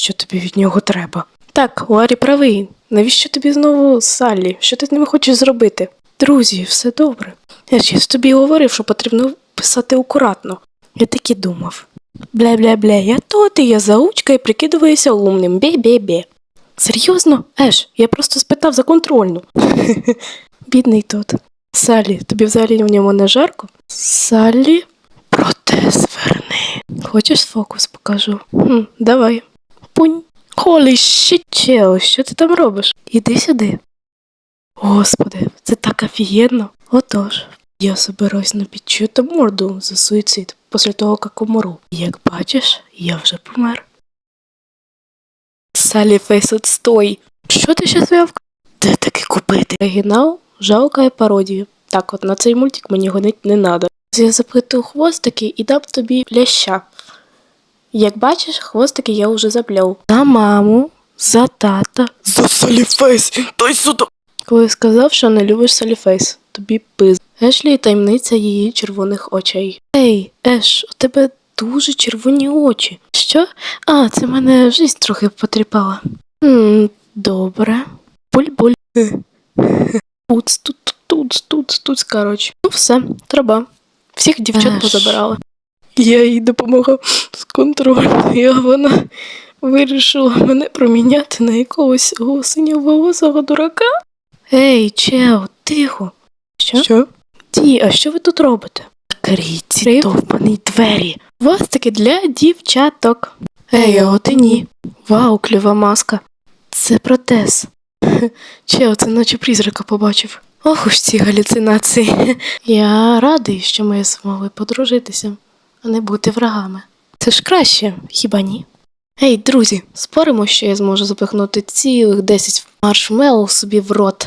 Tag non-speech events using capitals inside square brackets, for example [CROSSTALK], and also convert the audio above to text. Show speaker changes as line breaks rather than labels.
що тобі від нього треба. Так, Ларі правий. Навіщо тобі знову Саллі? Що ти з ними хочеш зробити? Друзі, все добре. Я ж тобі говорив, що потрібно писати акуратно. Я так і думав. Бля-бля-бля, я тут, і я заучка і прикидаюся умним. Бе-бе-бе. Серйозно? Еш, я просто спитав за контрольну. [LAUGHS] Бідний тот. Саллі, тобі взагалі в ньому не жарко? Саллі? Проте зверни. Хочеш фокус покажу? Хм, давай. Пунь. Холі щит, чел, що ти там робиш? Іди сюди. Господи, це так офігенно. Отож, я собираюсь на підчуту морду за суїцид після того, як умру. Як бачиш, я вже помер. Салі Фейс, отстой. Що ти ще зв'язка? Де таки купити? Оригінал, жалка і пародію. Так, от на цей мультик мені гонить не надо. Я запитую хвостики і дам тобі ляща. Як бачиш, хвостики я вже забляв. За маму, за тата. За Саліфейс, дай сюди. Коли сказав, що не любиш Саліфейс, тобі пиз. Ешлі таємниця її червоних очей. Ей, Еш, у тебе дуже червоні очі. Що? А, це мене жизнь трохи потріпала. М, добре. Буль-буль. Туц, тут, тут, тут, тут, коротше. Ну все, треба. Всіх дівчат
Еш.
Я їй допомагав з контролем, і вона вирішила мене проміняти на якогось синьоволосого дурака. Ей, чел, тихо. Що? Що? Ді, а що ви тут робите? Ці довбані двері. Вас таки для дівчаток. Ей, а от і ні. Вау, кльова маска. Це протез. [LAUGHS] Чел, це наче призрака побачив. Ох уж ці галюцинації. [LAUGHS] Я радий, що ми змогли подружитися, а не бути врагами. Це ж краще, хіба ні? Гей, друзі, споримо, що я зможу запихнути цілих 10 маршмеллоу собі в рот.